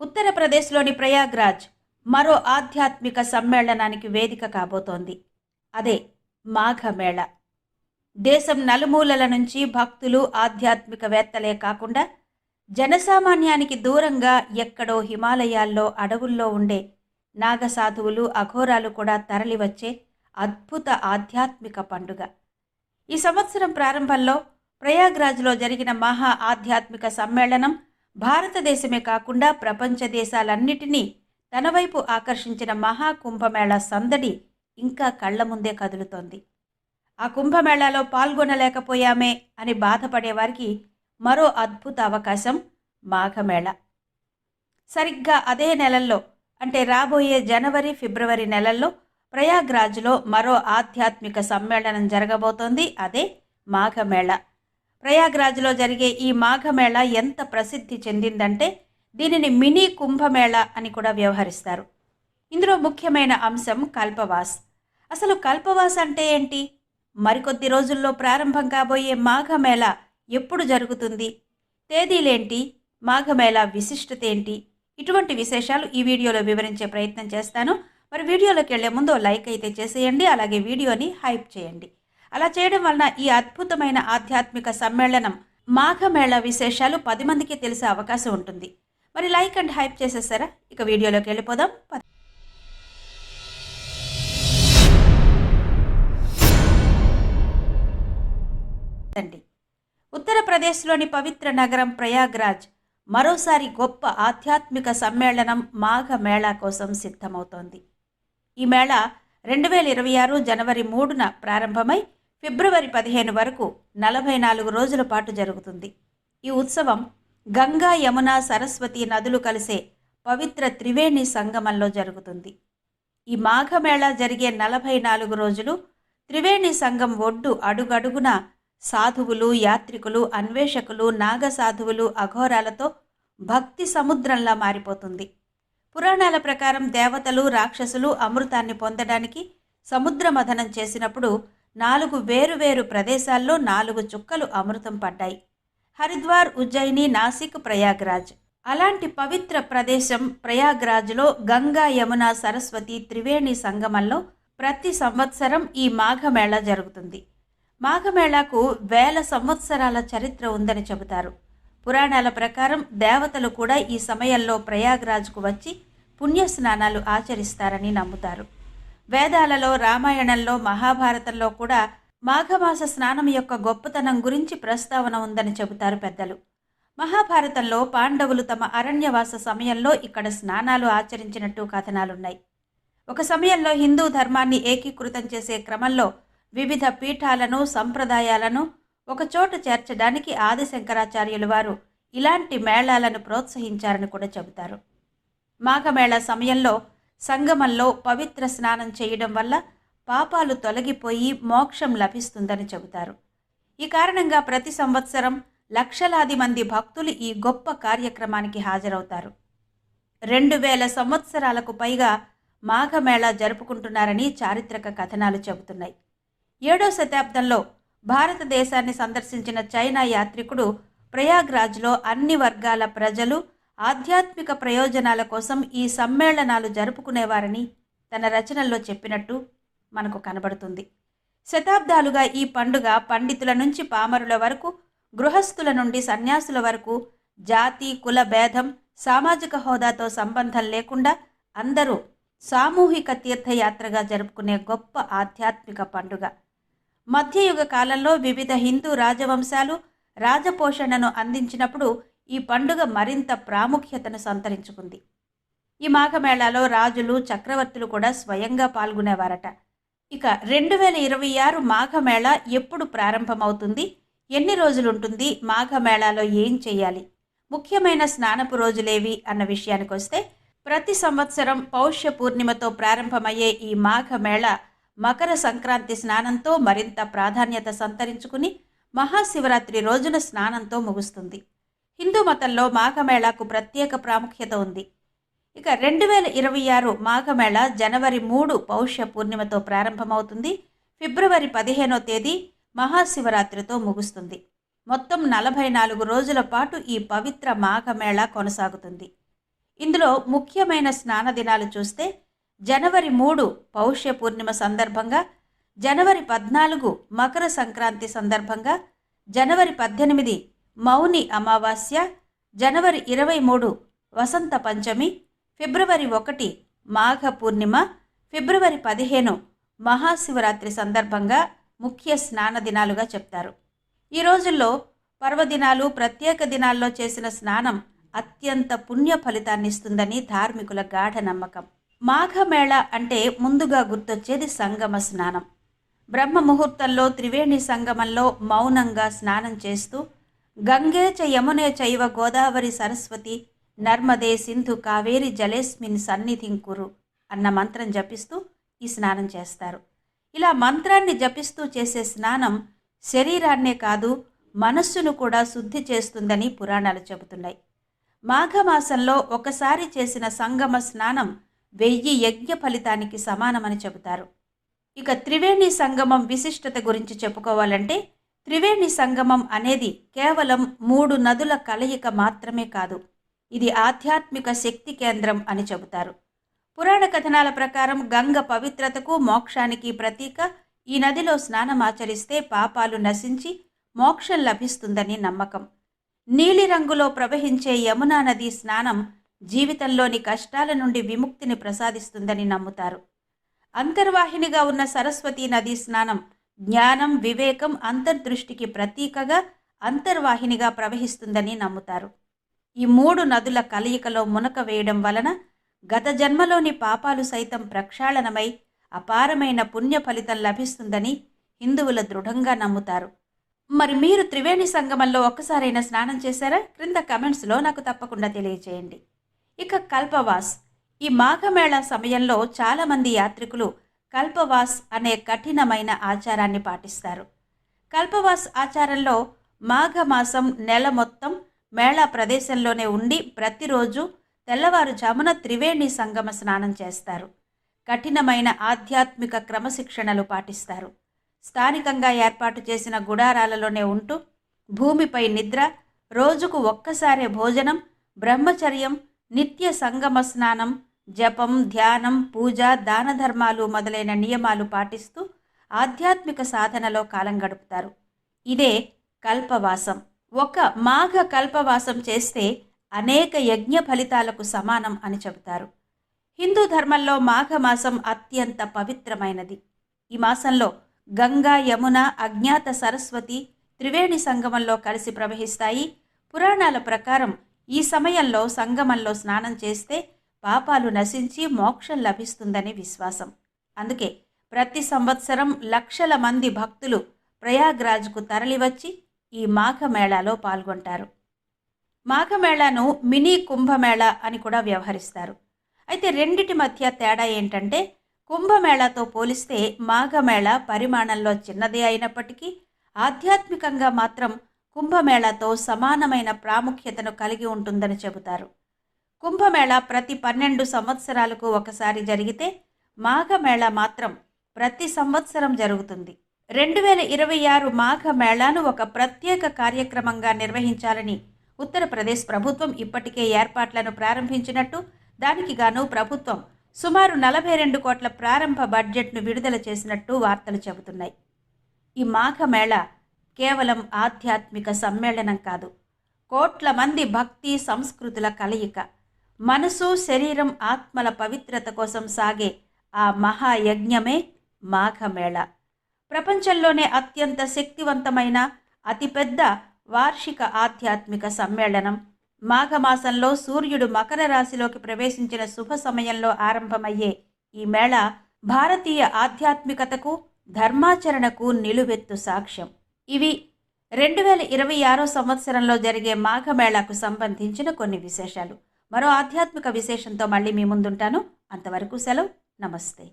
ఉత్తరప్రదేశ్లోని ప్రయాగ్రాజ్ మరో ఆధ్యాత్మిక సమ్మేళనానికి వేదిక కాబోతోంది. అదే మాఘమేళ. దేశం నలుమూలల నుంచి భక్తులు ఆధ్యాత్మికవేత్తలే కాకుండా జనసామాన్యానికి దూరంగా ఎక్కడో హిమాలయాల్లో అడవుల్లో ఉండే నాగసాధువులు అఘోరాలు కూడా తరలివచ్చే అద్భుత ఆధ్యాత్మిక పండుగ. ఈ సంవత్సరం ప్రారంభంలో ప్రయాగ్రాజ్లో జరిగిన మహా ఆధ్యాత్మిక సమ్మేళనం భారతదేశమే కాకుండా ప్రపంచ దేశాలన్నిటినీ తన వైపు ఆకర్షించిన మహా కుంభమేళా సందడి ఇంకా కళ్ళ ముందే కదులుతోంది. ఆ కుంభమేళాలో పాల్గొనలేకపోయామే అని బాధపడేవారికి మరో అద్భుత అవకాశం మాఘమేళ. సరిగ్గా అదే నెలల్లో అంటే రాబోయే జనవరి ఫిబ్రవరి నెలల్లో ప్రయాగ్రాజ్లో మరో ఆధ్యాత్మిక సమ్మేళనం జరగబోతోంది. అదే మాఘమేళ. ప్రయాగ్రాజ్లో జరిగే ఈ మాఘమేళ ఎంత ప్రసిద్ధి చెందిందంటే దీనిని మినీ కుంభమేళ అని కూడా వ్యవహరిస్తారు. ఇందులో ముఖ్యమైన అంశం కల్పవాస్. అసలు కల్పవాస్ అంటే ఏంటి? మరికొద్ది రోజుల్లో ప్రారంభం కాబోయే మాఘమేళ ఎప్పుడు జరుగుతుంది? తేదీలేంటి? మాఘమేళ విశిష్టత ఏంటి? ఇటువంటి విశేషాలు ఈ వీడియోలో వివరించే ప్రయత్నం చేస్తాను. మరి వీడియోలోకి వెళ్ళే ముందు లైక్ అయితే చేసేయండి అలాగే వీడియోని హైప్ చేయండి. అలా చేయడం వలన ఈ అద్భుతమైన ఆధ్యాత్మిక సమ్మేళనం మాఘమేళ విశేషాలు పది మందికి తెలిసే అవకాశం ఉంటుంది. మరి లైక్ అండ్ హైప్ చేసేసారా ఇక వీడియోలోకి వెళ్ళిపోదాం. అండి ఉత్తరప్రదేశ్లోని పవిత్ర నగరం ప్రయాగ్రాజ్ మరోసారి గొప్ప ఆధ్యాత్మిక సమ్మేళనం మాఘ మేళా కోసం సిద్ధమవుతోంది. ఈ మేళా రెండు వేల ఇరవై ఆరు జనవరి మూడున ప్రారంభమై ఫిబ్రవరి పదిహేను వరకు నలభై నాలుగు రోజుల పాటు జరుగుతుంది. ఈ ఉత్సవం గంగా యమున సరస్వతి నదులు కలిసే పవిత్ర త్రివేణి సంగమంలో జరుగుతుంది. ఈ మాఘమేళా జరిగే నలభై నాలుగు రోజులు త్రివేణి సంగం ఒడ్డు అడుగడుగున సాధువులు యాత్రికులు అన్వేషకులు నాగ సాధువులు అఘోరాలతో భక్తి సముద్రంలా మారిపోతుంది. పురాణాల ప్రకారం దేవతలు రాక్షసులు అమృతాన్ని పొందడానికి సముద్ర మథనం చేసినప్పుడు నాలుగు వేరువేరు ప్రదేశాల్లో నాలుగు చుక్కలు అమృతం పడ్డాయి. హరిద్వార్ ఉజ్జయిని నాసిక్ ప్రయాగ్రాజ్. అలాంటి పవిత్ర ప్రదేశం ప్రయాగ్రాజ్లో గంగా యమున సరస్వతి త్రివేణి సంగమంలో ప్రతి సంవత్సరం ఈ మాఘమేళ జరుగుతుంది. మాఘమేళాకు వేల సంవత్సరాల చరిత్ర ఉందని చెబుతారు. పురాణాల ప్రకారం దేవతలు కూడా ఈ సమయంలో ప్రయాగ్రాజ్కు వచ్చి పుణ్యస్నానాలు ఆచరిస్తారని నమ్ముతారు. వేదాలలో రామాయణంలో మహాభారతంలో కూడా మాఘమాస స్నానం యొక్క గొప్పతనం గురించి ప్రస్తావన ఉందని చెబుతారు పెద్దలు. మహాభారతంలో పాండవులు తమ అరణ్యవాస సమయంలో ఇక్కడ స్నానాలు ఆచరించినట్టు కథనాలున్నాయి. ఒక సమయంలో హిందూ ధర్మాన్ని ఏకీకృతం చేసే క్రమంలో వివిధ పీఠాలను సంప్రదాయాలను ఒకచోట చేర్చడానికి ఆదిశంకరాచార్యులు వారు ఇలాంటి మేళాలను ప్రోత్సహించారని కూడా చెబుతారు. మాఘమేళ సమయంలో సంగమంలో పవిత్ర స్నానం చేయడం వల్ల పాపాలు తొలగిపోయి మోక్షం లభిస్తుందని చెబుతారు. ఈ కారణంగా ప్రతి సంవత్సరం లక్షలాది మంది భక్తులు ఈ గొప్ప కార్యక్రమానికి హాజరవుతారు. రెండు వేల సంవత్సరాలకు పైగా మాఘమేళా జరుపుకుంటున్నారని చారిత్రక కథనాలు చెబుతున్నాయి. ఏడో శతాబ్దంలో భారతదేశాన్ని సందర్శించిన చైనా యాత్రికుడు ప్రయాగ్రాజ్లో అన్ని వర్గాల ప్రజలు ఆధ్యాత్మిక ప్రయోజనాల కోసం ఈ సమ్మేళనాలు జరుపుకునేవారని తన రచనల్లో చెప్పినట్టు మనకు కనబడుతుంది. శతాబ్దాలుగా ఈ పండుగ పండితుల నుంచి పామరుల వరకు గృహస్థుల నుండి సన్యాసుల వరకు జాతి కుల భేదం సామాజిక హోదాతో సంబంధం లేకుండా అందరూ సామూహిక తీర్థయాత్రగా జరుపుకునే గొప్ప ఆధ్యాత్మిక పండుగ. మధ్యయుగ కాలంలో వివిధ హిందూ రాజవంశాలు రాజపోషణను అందించినప్పుడు ఈ పండుగ మరింత ప్రాముఖ్యతను సంతరించుకుంది. ఈ మాఘమేళాలో రాజులు చక్రవర్తులు కూడా స్వయంగా పాల్గొనేవారట. ఇక రెండు వేల ఇరవై ఆరు మాఘమేళ ఎప్పుడు ప్రారంభమవుతుంది? ఎన్ని రోజులుంటుంది? మాఘమేళాలో ఏం చేయాలి? ముఖ్యమైన స్నానపు రోజులేవి అన్న విషయానికి వస్తే ప్రతి సంవత్సరం పౌష్య పూర్ణిమతో ప్రారంభమయ్యే ఈ మాఘమేళ మకర సంక్రాంతి స్నానంతో మరింత ప్రాధాన్యత సంతరించుకుని మహాశివరాత్రి రోజున స్నానంతో ముగుస్తుంది. హిందూ మతంలో మాఘమేళాకు ప్రత్యేక ప్రాముఖ్యత ఉంది. ఇక రెండు వేల ఇరవై ఆరు మాఘమేళ జనవరి మూడు పౌష్య పూర్ణిమతో ప్రారంభమవుతుంది. ఫిబ్రవరి పదిహేనో తేదీ మహాశివరాత్రితో ముగుస్తుంది. మొత్తం నలభై నాలుగు రోజుల పాటు ఈ పవిత్ర మాఘమేళ కొనసాగుతుంది. ఇందులో ముఖ్యమైన స్నాన దినాలు చూస్తే జనవరి మూడు పౌష్య పూర్ణిమ సందర్భంగా జనవరి పద్నాలుగు మకర సంక్రాంతి సందర్భంగా జనవరి పద్దెనిమిది మౌని అమావాస్య జనవరి ఇరవై మూడు వసంత పంచమి ఫిబ్రవరి ఒకటి మాఘ పూర్ణిమ ఫిబ్రవరి పదిహేను మహాశివరాత్రి సందర్భంగా ముఖ్య స్నాన దినాలుగా చెప్తారు. ఈ రోజుల్లో పర్వదినాలు ప్రత్యేక దినాల్లో చేసిన స్నానం అత్యంత పుణ్య ఫలితాన్ని ఇస్తుందని ధార్మికుల గాఢ నమ్మకం. మాఘమేళ అంటే ముందుగా గుర్తొచ్చేది సంగమ స్నానం. బ్రహ్మ ముహూర్తంలో త్రివేణి సంగమంలో మౌనంగా స్నానం చేస్తూ గంగే చ యమునే చైవ గోదావరి సరస్వతి నర్మదే సింధు కావేరి జలేస్మిన్ సన్నిధిం కురు అన్న మంత్రం జపిస్తూ ఈ స్నానం చేస్తారు. ఇలా మంత్రాన్ని జపిస్తూ చేసే స్నానం శరీరాన్నే కాదు మనస్సును కూడా శుద్ధి చేస్తుందని పురాణాలు చెబుతున్నాయి. మాఘమాసంలో ఒకసారి చేసిన సంగమ స్నానం వెయ్యి యజ్ఞ ఫలితానికి సమానమని చెబుతారు. ఇక త్రివేణి సంగమం విశిష్టత గురించి చెప్పుకోవాలంటే త్రివేణి సంగమం అనేది కేవలం మూడు నదుల కలయిక మాత్రమే కాదు. ఇది ఆధ్యాత్మిక శక్తి కేంద్రం అని చెబుతారు. పురాణ కథనాల ప్రకారం గంగ పవిత్రతకు మోక్షానికి ప్రతీక ఈ నదిలో స్నానం ఆచరిస్తే పాపాలు నశించి మోక్షం లభిస్తుందని నమ్మకం. నీలిరంగులో ప్రవహించే యమునా నది స్నానం జీవితంలోని కష్టాల నుండి విముక్తిని ప్రసాదిస్తుందని నమ్ముతారు. అంతర్వాహినిగా ఉన్న సరస్వతీ నది స్నానం జ్ఞానం వివేకం అంతర్దృష్టికి ప్రతీకగా అంతర్వాహినిగా ప్రవహిస్తుందని నమ్ముతారు. ఈ మూడు నదుల కలయికలో మునక వేయడం వలన గత జన్మలోని పాపాలు సైతం ప్రక్షాళనమై అపారమైన పుణ్య ఫలితం లభిస్తుందని హిందువుల దృఢంగా నమ్ముతారు. మరి మీరు త్రివేణి సంగమంలో ఒక్కసారైనా స్నానం చేశారా? క్రింద కమెంట్స్లో నాకు తప్పకుండా తెలియజేయండి ఇక కల్పవాస్. ఈ మాఘమేళ సమయంలో చాలామంది యాత్రికులు కల్పవాస్ అనే కఠినమైన ఆచారాన్ని పాటిస్తారు. కల్పవాస్ ఆచారంలో మాఘమాసం నెల మొత్తం మేళా ప్రదేశంలోనే ఉండి ప్రతిరోజు తెల్లవారుజామున త్రివేణి సంగమ స్నానం చేస్తారు. కఠినమైన ఆధ్యాత్మిక క్రమశిక్షణలు పాటిస్తారు. స్థానికంగా ఏర్పాటు చేసిన గుడారాలలోనే ఉంటూ భూమిపై నిద్ర రోజుకు ఒక్కసారే భోజనం బ్రహ్మచర్యం నిత్య సంగమ స్నానం జపం ధ్యానం పూజ దాన ధర్మాలు మొదలైన నియమాలు పాటిస్తూ ఆధ్యాత్మిక సాధనలో కాలం గడుపుతారు. ఇదే కల్పవాసం. ఒక మాఘ కల్పవాసం చేస్తే అనేక యజ్ఞ ఫలితాలకు సమానం అని చెబుతారు. హిందూ ధర్మంలో మాఘమాసం అత్యంత పవిత్రమైనది. ఈ మాసంలో గంగా యమున అజ్ఞాత సరస్వతి త్రివేణి సంగమంలో కలిసి ప్రవహిస్తాయి. పురాణాల ప్రకారం ఈ సమయంలో సంగమంలో స్నానం చేస్తే పాపాలు నశించి మోక్షం లభిస్తుందని విశ్వాసం. అందుకే ప్రతి సంవత్సరం లక్షల మంది భక్తులు ప్రయాగ్రాజ్కు తరలివచ్చి ఈ మాఘమేళాలో పాల్గొంటారు. మాఘమేళాను మినీ కుంభమేళా అని కూడా వ్యవహరిస్తారు. అయితే రెండిటి మధ్య తేడా ఏంటంటే కుంభమేళాతో పోలిస్తే మాఘమేళ పరిమాణంలో చిన్నదే అయినప్పటికీ ఆధ్యాత్మికంగా మాత్రం కుంభమేళాతో సమానమైన ప్రాముఖ్యతను కలిగి ఉంటుందని చెబుతారు. కుంభమేళ ప్రతి పన్నెండు సంవత్సరాలకు ఒకసారి జరిగితే మాఘమేళ మాత్రం ప్రతి సంవత్సరం జరుగుతుంది. రెండు వేల ఇరవై ఆరు మాఘ మేళాను ఒక ప్రత్యేక కార్యక్రమంగా నిర్వహించాలని ఉత్తరప్రదేశ్ ప్రభుత్వం ఇప్పటికే ఏర్పాట్లను ప్రారంభించినట్టు దానికి గాను ప్రభుత్వం సుమారు నలభై రెండు కోట్ల ప్రారంభ బడ్జెట్ను విడుదల చేసినట్టు వార్తలు చెబుతున్నాయి. ఈ మాఘమేళ కేవలం ఆధ్యాత్మిక సమ్మేళనం కాదు కోట్ల మంది భక్తి సంస్కృతుల కలయిక. మనసు శరీరం ఆత్మల పవిత్రత కోసం సాగే ఆ మహాయజ్ఞమే మాఘమేళ. ప్రపంచంలోనే అత్యంత శక్తివంతమైన అతిపెద్ద వార్షిక ఆధ్యాత్మిక సమ్మేళనం. మాఘమాసంలో సూర్యుడు మకర రాశిలోకి ప్రవేశించిన శుభ సమయంలో ఆరంభమయ్యే ఈ మేళ భారతీయ ఆధ్యాత్మికతకు ధర్మాచరణకు నిలువెత్తు సాక్ష్యం. ఇవి రెండు వేల ఇరవై ఆరో సంవత్సరంలో జరిగే మాఘమేళాకు సంబంధించిన కొన్ని విశేషాలు. మరో ఆధ్యాత్మిక విశేషంతో మళ్ళీ మీ ముందుంటాను. అంతవరకు సెలవు. నమస్తే.